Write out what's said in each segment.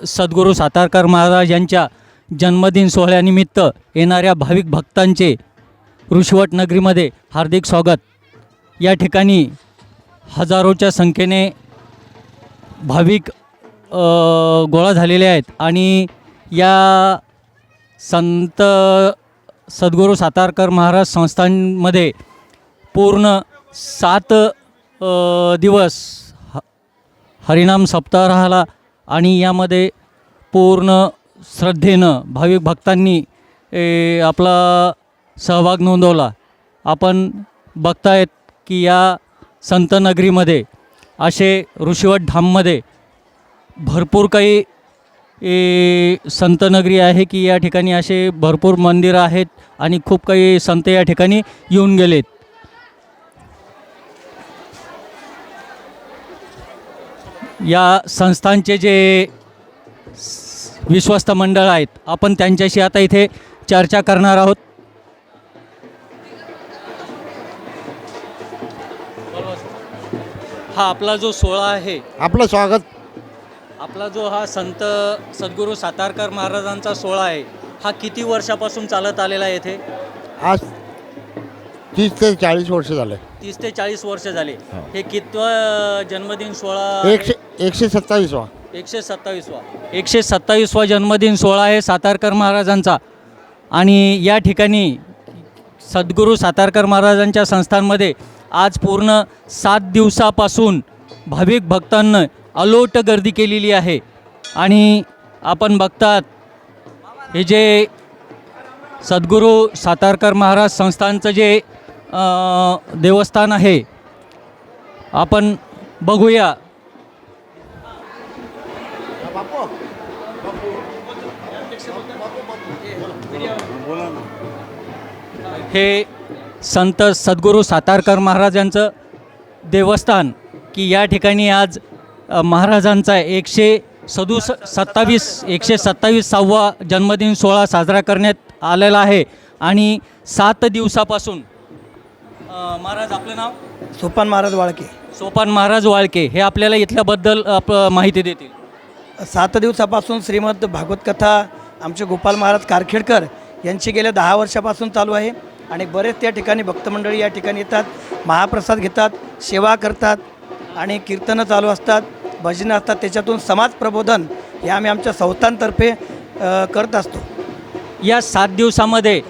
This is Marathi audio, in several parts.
सद्गुरू सातारकर महाराज यांच्या जन्मदिन सोहळ्यानिमित्त येणाऱ्या भाविक भक्तांचे ऋषवट नगरीमध्ये हार्दिक स्वागत. या ठिकाणी हजारोच्या संख्येने भाविक गोळा झालेले आहेत आणि या संत सद्गुरू सातारकर महाराज संस्थांमध्ये पूर्ण सात दिवस ह हरिनाम सप्ताह आणि यामध्ये पूर्ण श्रद्धेनं भाविक भक्तांनी ए, आपला सहभाग नोंदवला. आपण बघतायत की या संतनगरीमध्ये असे ऋषिवट धाममध्ये भरपूर काही ए, आहे की या ठिकाणी असे भरपूर मंदिरं आहेत आणि खूप काही संत या ठिकाणी येऊन गेलेत. या संस्थांचे जे विश्वस्त मंडळ आहेत आपण त्यांच्याशी आता इथे चर्चा करणार आहोत. हा आपला जो सोहळा आहे आपलं स्वागत. आपला जो हा संत सद्गुरू सातारकर महाराजांचा सोहळा आहे हा किती वर्षापासून चालत आलेला आहे येथे आज तीस ते चाळीस वर्ष झाले. तीस ते चाळीस वर्ष झाले. हो. हे कितवा जन्मदिन सोहळा? एकशे एकशे सत्तावीसवा. एकशे सत्तावीसवा. एकशे सत्तावीसवा जन्मदिन सोहळा आहे सातारकर महाराजांचा. आणि या ठिकाणी सद्गुरू सातारकर महाराजांच्या संस्थांमध्ये आज पूर्ण सात दिवसापासून भाविक भक्तांना अलोट गर्दी केलेली आहे. आणि आपण बघतात हे जे सद्गुरू सातारकर महाराज संस्थांचं जे देवस्थान आहे आपण बघूया. हे संत सद्गुरू सातारकर महाराजांचं देवस्थान की या ठिकाणी आज महाराजांचा एकशे सदुस सत्तावीस एकशे सत्तावीसावा जन्मदिन सोहळा साजरा करण्यात आलेला आहे. आणि सात दिवसापासून महाराज आपलं नाव? सोपान महाराज वाळके. सोपान महाराज वाळके हे आपल्याला इथल्याबद्दल आप माहिती देतील. सात दिवसापासून श्रीमद भागवत कथा आमचे गोपाल महाराज कारखेडकर यांची गेल्या दहा वर्षापासून चालू आहे आणि बरेच त्या ठिकाणी भक्तमंडळी या ठिकाणी येतात महाप्रसाद घेतात सेवा करतात आणि कीर्तनं चालू असतात भजनं असतात. त्याच्यातून समाज प्रबोधन हे आम्ही आमच्या संस्थांतर्फे करत असतो. या सात दिवसामध्ये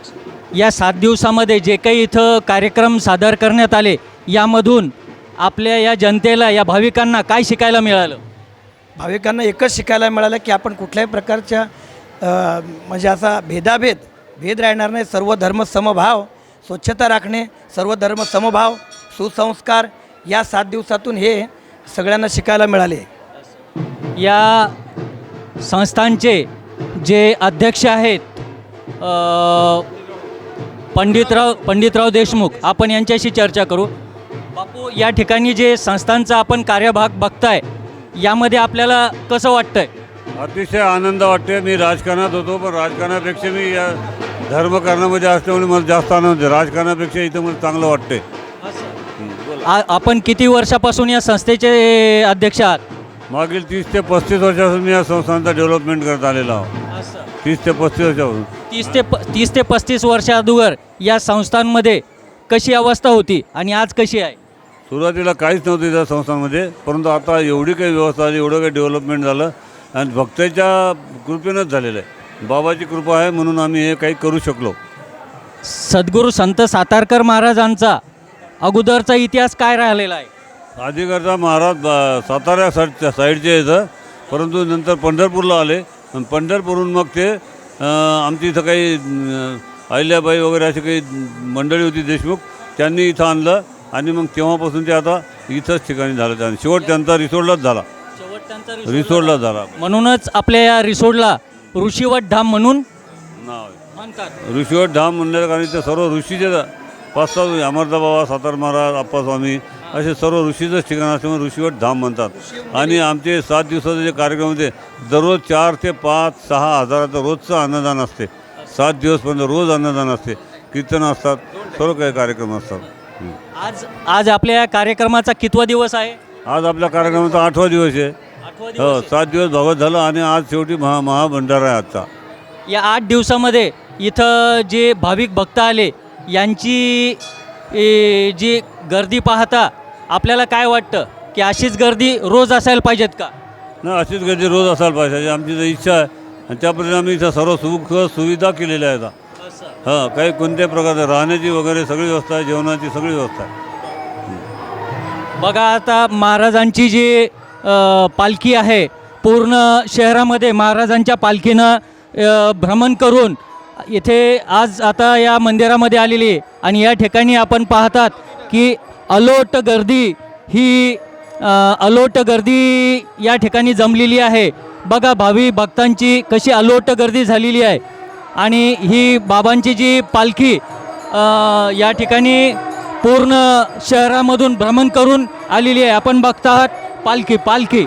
या सात दिवसामध्ये जे काही इथं कार्यक्रम सादर करण्यात आले यामधून आपल्या या जनतेला या भाविकांना काय शिकायला मिळालं? भाविकांना एकच शिकायला मिळालं की आपण कुठल्याही प्रकारच्या म्हणजे असा भेदाभेद भेद राहणार नाही. सर्व धर्म समभाव स्वच्छता राखणे सर्व धर्म समभाव सुसंस्कार या सात दिवसातून हे सगळ्यांना शिकायला मिळाले. या संस्थांचे जे अध्यक्ष आहेत पंडितराव पंडितराव देशमुख आपण यांच्याशी चर्चा करू. बापू या ठिकाणी जे संस्थांचा आपण कार्यभाग बघताय यामध्ये आपल्याला कसं वाटतंय? अतिशय आनंद वाटते. मी राजकारणात होतो पण राजकारणापेक्षा मी या धर्मकारणामध्ये असल्यामुळे मला जास्त आनंद राजकारणापेक्षा इथं मला चांगलं वाटते. आ- आपण किती वर्षापासून या संस्थेचे अध्यक्ष आहात? मागील तीस ते पस्तीस वर्षापासून मी या संस्थांचा डेव्हलपमेंट करत आलेलो आहो तीस ते पस्तीस वर्षापासून. तीस ते प तीस ते पस्तीस वर्षा अगोदर या संस्थांमध्ये कशी अवस्था होती आणि आज कशी आहे? सुरुवातीला काहीच नव्हतं त्या संस्थांमध्ये परंतु आता एवढी काही व्यवस्था झाली एवढं काही डेव्हलपमेंट झालं आणि भक्ताच्या कृपेनंच झालेलं आहे. बाबाची कृपा आहे म्हणून आम्ही हे काही करू शकलो. सद्गुरू संत सातारकर महाराजांचा अगोदरचा इतिहास काय राहिलेला आहे? आधीकरता महाराज बा- सातारा साईडच्या साईडचे येतं परंतु नंतर पंढरपूरला आले. आणि पंढरपूरहून मग ते अं, आमची इथं काही अं, अहिल्याबाई वगैरे अशी काही मंडळी होती देशमुख त्यांनी इथं आणलं. आणि मग तेव्हापासून ते आता इथंच ठिकाणी झालं. आणि शेवट त्यांचा रिसोडलाच झाला. रिसोडलाच झाला म्हणूनच आपल्या या रिसोडला ऋषीवट धाम म्हणून नाव आहे. म्हणतात. ऋषीवट धाम म्हणण्याचं कारण इथे सर्व ऋषीचे पाच सहा अमरदा बाबा सातार महाराज आप्पास्वामी असे सर्व ऋषीचंच ठिकाण असल्यामुळे ऋषीवट धाम म्हणतात. आणि आमचे सात दिवसाचे जे कार्यक्रम होते दररोज चार ते पाच सहा हजाराचं रोजचं अन्नदान असते. सात दिवसपर्यंत रोज अन्नदान असते. कीर्तन असतात सर्व काही कार्यक्रम असतात. हं. आज आज आपल्या या कार्यक्रमाचा कितवा दिवस आहे? आज आपल्या कार्यक्रमाचा आठवा दिवस आहे. हो. सात दिवस भागवत झालं आणि आज शेवटी महा महाभंडारा आहे आजचा. या आठ दिवसामध्ये इथं जे भाविक भक्त आले यांची ए, जी गर्दी पाहता आपल्याला काय वाटतं? की अशीच गर्दी रोज असायला पाहिजेत का? ना अशीच गर्दी रोज असायला पाहिजे. अशी आमची तर इच्छा आहे आणि त्याप्रमाणे आम्ही इथं सर्व सुख सुविधा केलेल्या आहेत. हां काही कोणत्याही प्रकारचं राहण्याची वगैरे सगळी व्यवस्था आहे जेवणाची सगळी व्यवस्था आहे. बघा आता महाराजांची जी पालखी आहे. पूर्ण शहरामध्ये महाराजांच्या पालखीनं भ्रमण करून इथे आज आता या मंदिरामध्ये आलेली आहे. आणि या ठिकाणी आपण पाहतात की अलोट गर्दी ही अलोट गर्दी या ठिकाणी जमलेली आहे. बघा भावी भक्तांची कशी अलोट गर्दी झालेली आहे. आणि ही बाबांची जी पालखी या ठिकाणी पूर्ण शहरामधून भ्रमण करून आलेली आहे. आपण बघता आहात पालखी पालखी.